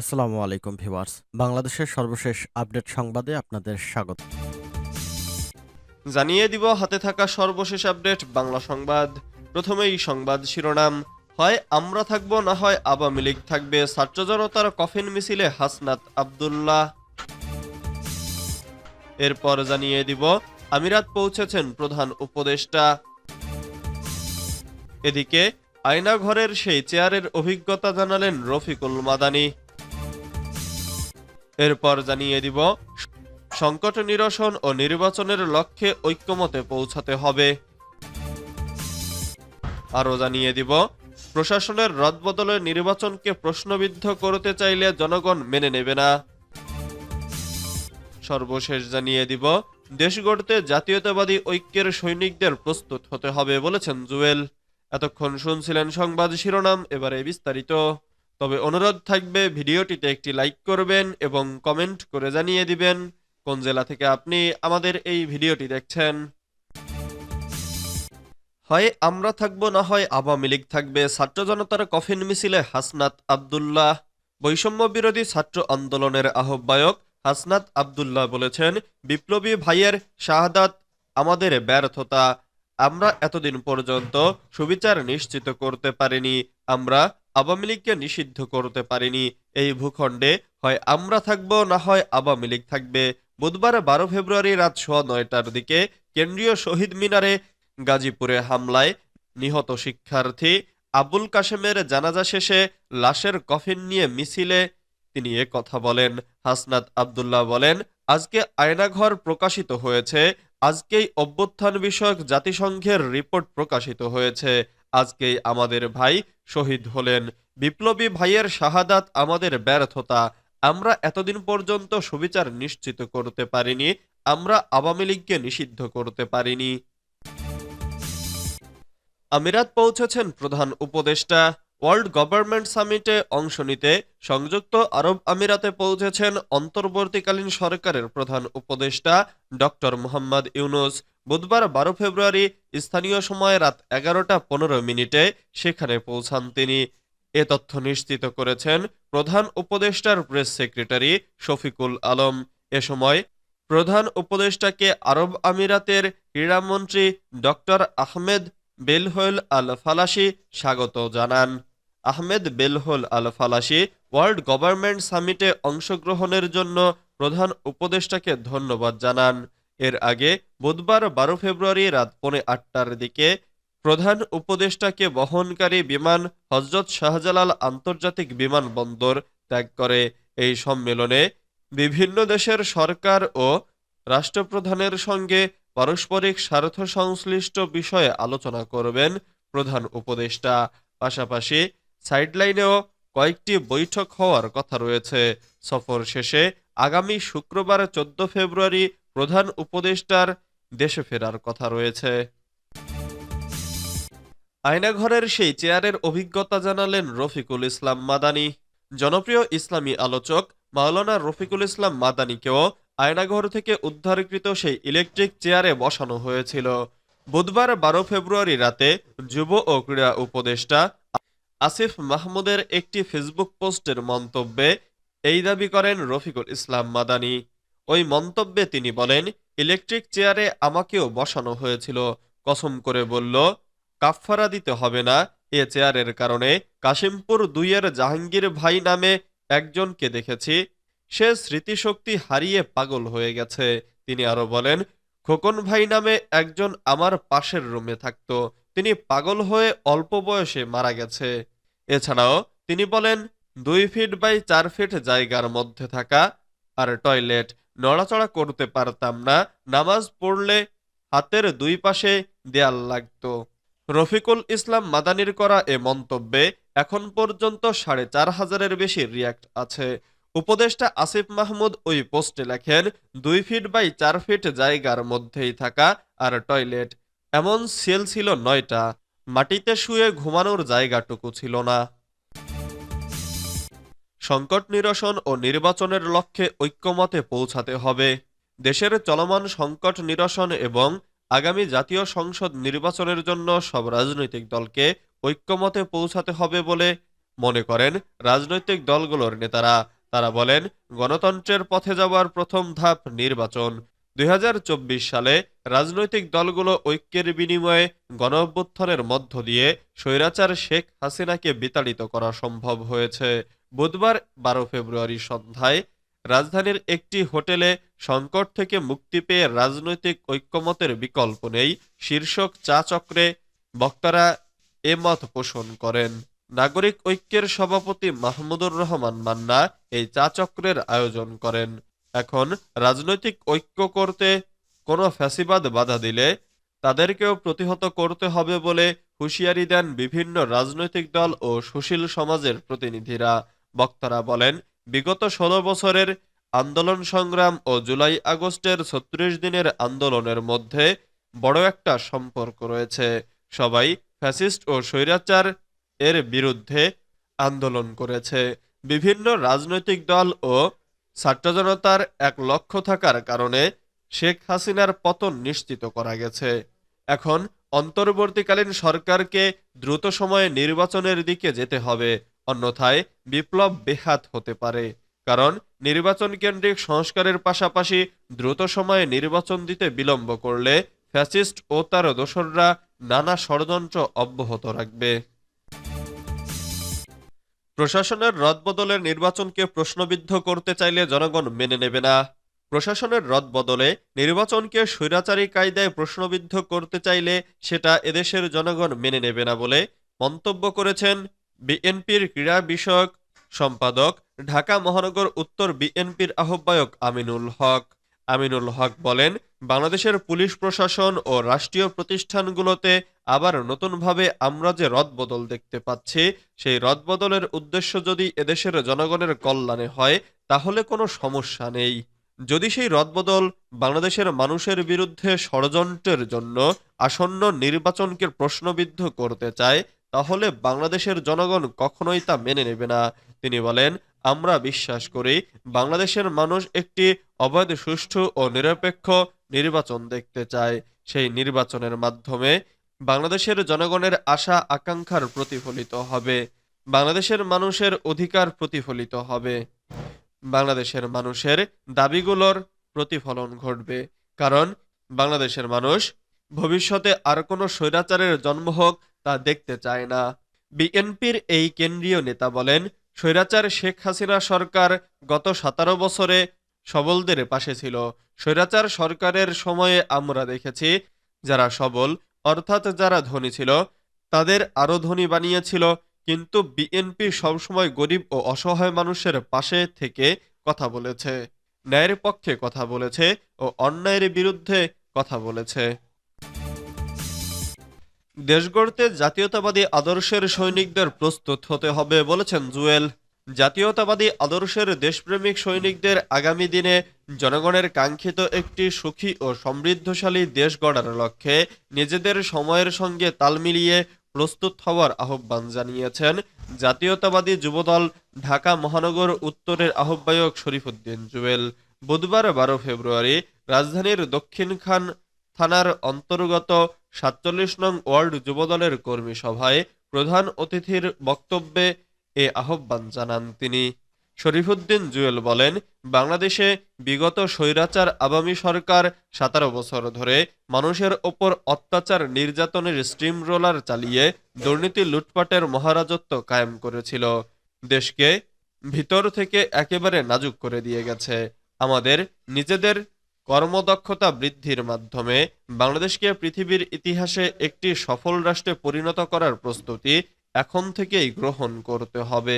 আসসালামু আলাইকুম ভিউয়ার্স। বাংলাদেশের সর্বশেষ আপডেট সংবাদে আপনাদের স্বাগত। জানিয়ে দিব হাতে থাকা সর্বশেষ আপডেট বাংলা সংবাদ। প্রথমেই সংবাদ শিরোনাম, হয় আমরা থাকব না হয় আওয়ামী লীগ থাকবে ছাত্র জনতার কফিন মিছিলে হাসনাত আবদুল্লাহ। এরপর জানিয়ে দিব, আমিরাত পৌঁছেছেন প্রধান উপদেষ্টা। এদিকে আয়নাঘরের সেই চেয়ারের অভিজ্ঞতা জানালেন রফিকুল মাদানি। এরপর জানিয়ে দিব, সংকট নিরসন ও নির্বাচনের লক্ষ্যে ঐক্যমতে পৌঁছাতে হবে। আরও জানিয়ে দিব, প্রশাসনের রদবদলে নির্বাচনকে প্রশ্নবিদ্ধ করতে চাইলে জনগণ মেনে নেবে না। সর্বশেষ জানিয়ে দিব, দেশ গড়তে জাতীয়তাবাদী ঐক্যের সৈনিকদের প্রস্তুত হতে হবে বলেছেন জুয়েল। এতক্ষণ শুনছিলেন সংবাদ শিরোনাম, এবারে বিস্তারিত। তবে অনুরোধ থাকবে ভিডিওটিতে একটি লাইক করবেন এবং কমেন্ট করে জানিয়ে দিবেন কোন জেলা থেকে আপনি আমাদের এই ভিডিওটি দেখছেন। হয় আমরা থাকব না হয় আওয়ামী লীগ থাকবে। ছাত্র জনতার কফিন মিছিলে হাসনাত আবদুল্লাহ। বৈষম্য বিরোধী ছাত্র আন্দোলনের আহ্বায়ক হাসনাত আবদুল্লাহ বলেছেন, বিপ্লবী ভাইয়ের শাহাদাত আমাদের ব্যর্থতা। আমরা এতদিন পর্যন্ত সুবিচার নিশ্চিত করতে পারিনি, আমরা আওয়ামী লীগকে নিষিদ্ধ করতে পারিনি। এই ভূখণ্ডে হয় আমরা থাকব, না হয় আওয়ামী লীগ থাকবে। বুধবার বারো ফেব্রুয়ারি রাত সোয়া নয়টার দিকে কেন্দ্রীয় শহীদ মিনারে গাজীপুরে হামলায় নিহত শিক্ষার্থী আবুল কাশেমের জানাজা শেষে লাশের কফিন নিয়ে মিছিলে তিনি কথা বলেন। হাসনাত আবদুল্লাহ বলেন, আজকে আয়নাঘর প্রকাশিত হয়েছে আজকেই অভ্যুত্থান বিষয়ক জাতিসংঘের রিপোর্ট প্রকাশিত হয়েছে। আজকেই আমাদের ভাই শহীদ হলেন। বিপ্লবী ভাইয়ের শাহাদাত আমাদের ব্যর্থতা। আমরা এতদিন পর্যন্ত সুবিচার নিশ্চিত করতে পারিনি। আমরা আওয়ামী লীগকে নিষিদ্ধ করতে পারিনি। আমিরাত পৌঁছেছেন প্রধান উপদেষ্টা। ওয়ার্ল্ড গভর্নমেন্ট সামিটে অংশ নিতে সংযুক্ত আরব আমিরাতে পৌঁছেছেন অন্তর্বর্তীকালীন সরকারের প্রধান উপদেষ্টা ডক্টর মোহাম্মদ ইউনুস। বুধবার বারো ফেব্রুয়ারি স্থানীয় সময় রাত এগারোটা পনেরো মিনিটে সেখানে পৌঁছান তিনি। এ তথ্য নিশ্চিত করেছেন প্রধান উপদেষ্টার প্রেস সেক্রেটারি শফিকুল আলম। এ সময় প্রধান উপদেষ্টাকে আরব আমিরাতের ক্রীড়ামন্ত্রী doctor Ahmed Belhoul Al Falasi স্বাগত জানান। Ahmed Belhoul Al Falasi world government সামিটে অংশগ্রহণের জন্য প্রধান উপদেষ্টাকে ধন্যবাদ জানান। এর আগে বুধবার বারো ফেব্রুয়ারি রাত পৌনে আটটার দিকে প্রধান উপদেষ্টাকে বহনকারী বিমান হজরত শাহজালাল আন্তর্জাতিক বিমানবন্দর ত্যাগ করে। এই সম্মেলনে বিভিন্ন দেশের সরকার ও রাষ্ট্রপ্রধানের সঙ্গে পারস্পরিক স্বার্থ সংশ্লিষ্ট বিষয়ে আলোচনা করবেন প্রধান উপদেষ্টা। পাশাপাশি সাইডলাইনেও কয়েকটি বৈঠক হওয়ার কথা রয়েছে। সফর শেষে আগামী শুক্রবার চোদ্দ ফেব্রুয়ারি প্রধান উপদেষ্টার দেশে ফেরার কথা রয়েছে। আয়নাঘরের সেই চেয়ারের অভিজ্ঞতা জানালেন রফিকুল ইসলাম মাদানি। জনপ্রিয় ইসলামী আলোচক মাওলানা রফিকুল ইসলাম মাদানিকেও আয়নাঘর থেকে উদ্ধারকৃত সেই ইলেকট্রিক চেয়ারে বসানো হয়েছিল। বুধবার বারো ফেব্রুয়ারি রাতে যুব ও ক্রীড়া উপদেষ্টা আসিফ মাহমুদের একটি ফেসবুক পোস্টের মন্তব্যে এই দাবি করেন রফিকুল ইসলাম মাদানি। ওই মন্তব্যে তিনি বলেন, ইলেকট্রিক চেয়ারে আমাকেও বসানো হয়েছিল। কসম করে বলল, কাফফারা দিতে হবে না, এ চেয়ারের কারণে কাশিমপুর দুইয়ের জাহাঙ্গীর ভাই নামে একজনকে দেখেছি। সে স্মৃতিশক্তি হারিয়ে পাগল হয়ে গেছে। তিনি আরও বলেন, খোকন ভাই নামে একজন আমার পাশের রুমে থাকত। তিনি পাগল হয়ে অল্প বয়সে মারা গেছে। এছাড়াও তিনি বলেন, দুই ফিট বাই চার ফিট জায়গার মধ্যে থাকা আর টয়লেট নড়াচড়া করতে পারতাম না, নামাজ পড়লে হাতের দুই পাশে দেয়াল লাগতো। রফিকুল ইসলাম মাদানির করা এ মন্তব্যে এখন পর্যন্ত সাড়ে চার হাজারের বেশি রিয়াক্ট আছে। উপদেষ্টা আসিফ মাহমুদ ওই পোস্টে লেখেন, দুই ফিট বাই চার ফিট জায়গার মধ্যেই থাকা আর টয়লেট, এমন সেল ছিল নয়টা। মাটিতে শুয়ে ঘুমানোর জায়গাটুকু ছিল না। সংকট নিরসন ও নির্বাচনের লক্ষ্যে ঐক্যমতে পৌঁছাতে হবে। দেশের চলমান সংকট নিরসন এবং আগামী জাতীয় সংসদ নির্বাচনের জন্য সব রাজনৈতিক দলকে ঐক্যমতে পৌঁছাতে হবে বলে মনে করেন রাজনৈতিক দলগুলোর নেতারা। তারা বলেন, গণতন্ত্রের পথে যাওয়ার প্রথম ধাপ নির্বাচন। দুই হাজার চব্বিশ সালে রাজনৈতিক দলগুলো ঐক্যের বিনিময়ে গণঅভ্যুত্থানের মধ্য দিয়ে স্বৈরাচার শেখ হাসিনাকে বিতাড়িত করা সম্ভব হয়েছে। বুধবার বারো ফেব্রুয়ারি সন্ধ্যায় রাজধানীর একটি হোটেলে সংকট থেকে মুক্তি পেয়ে রাজনৈতিক ঐক্যমতের বিকল্প নেই শীর্ষক চা চক্রে বক্তারা এ মত পোষণ করেন। নাগরিক ঐক্যের সভাপতি মাহমুদুর রহমান মান্না এই চা চক্রের আয়োজন করেন। এখন রাজনৈতিক ঐক্য করতে কোনো ফ্যাসিবাদ বাধা দিলে তাদেরকেও প্রতিহত করতে হবে বলে হুঁশিয়ারি দেন বিভিন্ন রাজনৈতিক দল ও সুশীল সমাজের প্রতিনিধিরা। বক্তারা বলেন, বিগত ষোলো বছরের আন্দোলন সংগ্রাম ও জুলাই আগস্টের ছত্রিশ দিনের আন্দোলনের মধ্যে বড় একটা সম্পর্ক রয়েছে। সবাই ফ্যাসিস্ট ও স্বৈরাচার এর বিরুদ্ধে আন্দোলন করেছে। বিভিন্ন রাজনৈতিক দল ও ছাত্র জনতার এক লক্ষ্য থাকার কারণে শেখ হাসিনার পতন নিশ্চিত করা গেছে। এখন অন্তর্বর্তীকালীন সরকারকে দ্রুত সময়ে নির্বাচনের দিকে যেতে হবে, অন্যথায় বিপ্লব বেহাত হতে পারে। কারণ নির্বাচন কেন্দ্রিক সংস্কারের পাশাপাশি দ্রুত সময়ে নির্বাচন দিতে বিলম্ব করলে ফ্যাসিস্ট ও তার দোসররা নানা ষড়যন্ত্র অব্যাহত রাখবে। প্রশাসনের রদবদলের নির্বাচনকে প্রশ্নবিদ্ধ করতে চাইলে জনগণ মেনে নেবে না। প্রশাসনের রদবদলে নির্বাচনকে স্বৈরাচারী কায়দায় প্রশ্নবিদ্ধ করতে চাইলে সেটা এদেশের জনগণ মেনে নেবে না বলে মন্তব্য করেছেন বিএনপির ক্রীড়া বিষয়ক সম্পাদক ঢাকা মহানগর উত্তর বিএনপির আহ্বায়ক আমিনুল হক। আমিনুল হক বলেন, বাংলাদেশের পুলিশ প্রশাসন ও রাষ্ট্রীয় প্রতিষ্ঠানগুলোতে আবার নতুনভাবে আমরা যে রদবদল দেখতে পাচ্ছি, সেই রদবদলের উদ্দেশ্য যদি এদেশের জনগণের কল্যাণে হয়, তাহলে কোনো সমস্যা নেই। যদি সেই রদবদল বাংলাদেশের মানুষের বিরুদ্ধে ষড়যন্ত্রের জন্য আসন্ন নির্বাচনকে প্রশ্নবিদ্ধ করতে চায়, তাহলে বাংলাদেশের জনগণ কখনোই তা মেনে নেবে না। তিনি বলেন, আমরা বিশ্বাস করি বাংলাদেশের মানুষ একটি অবাধ, সুষ্ঠু ও নিরপেক্ষ নির্বাচন দেখতে চায়। সেই নির্বাচনের মাধ্যমে বাংলাদেশের জনগণের আশা, আকাঙ্ক্ষার প্রতিফলিত হবে। বাংলাদেশের মানুষের অধিকার প্রতিফলিত হবে। বাংলাদেশের মানুষের দাবিগুলোর প্রতিফলন ঘটবে। কারণ বাংলাদেশের মানুষ ভবিষ্যতে আর কোনো স্বৈরাচারের জন্ম হোক তা দেখতে চায় না। বিএনপির এই কেন্দ্রীয় নেতা বলেন স্বৈরাচার শেখ হাসিনা সরকার গত সতেরো বছরে সবলদের পাশে ছিল। স্বৈরাচার সরকারের সময়ে আমরা দেখেছি, যারা সবল, অর্থাৎ যারা ধনী ছিল, তাদের আরও ধনী বানিয়েছিল। কিন্তু বিএনপি সবসময় গরিব ও অসহায় মানুষের পাশে থেকে কথা বলেছে, ন্যায়ের পক্ষে কথা বলেছে ও অন্যায়ের বিরুদ্ধে কথা বলেছে। দেশ গড়তে জাতীয়তাবাদী আদর্শের সৈনিকদের প্রস্তুত হতে হবে বলেছেন জুয়েল। জাতীয়তাবাদী আদর্শের দেশপ্রেমিক সৈনিকদের আগামী দিনে জনগণের কাঙ্ক্ষিত একটি সুখী ও সমৃদ্ধশালী দেশ গড়ার লক্ষ্যে নিজেদের সময়ের সঙ্গে তাল মিলিয়ে প্রস্তুত হওয়ার আহ্বান জানিয়েছেন জাতীয়তাবাদী যুবদল ঢাকা মহানগর উত্তরের আহ্বায়ক শরীফুদ্দিন জুয়েল। বুধবার বারো ফেব্রুয়ারি রাজধানীর দক্ষিণখান থানার অন্তর্গত সাতচল্লিশ নং ওয়ার্ড যুবদলের কর্মী সভায় প্রধান অতিথির বক্তব্যে এ আহ্বান জানান তিনি। শরীফুদ্দিন জুয়েল বলেন, বাংলাদেশে বিগত স্বৈরাচার আওয়ামী সরকার সতেরো বছর ধরে মানুষের ওপর অত্যাচার, নির্যাতনের স্টিম রোলার চালিয়ে দুর্নীতি লুটপাটের মহারাজত্ব কায়েম করেছিল। দেশকে ভিতর থেকে একেবারে নাজুক করে দিয়ে গেছে। আমাদের নিজেদের কর্মদক্ষতা বৃদ্ধির মাধ্যমে বাংলাদেশকে পৃথিবীর ইতিহাসে একটি সফল রাষ্ট্রে পরিণত করার প্রস্তুতি এখন থেকেই গ্রহণ করতে হবে।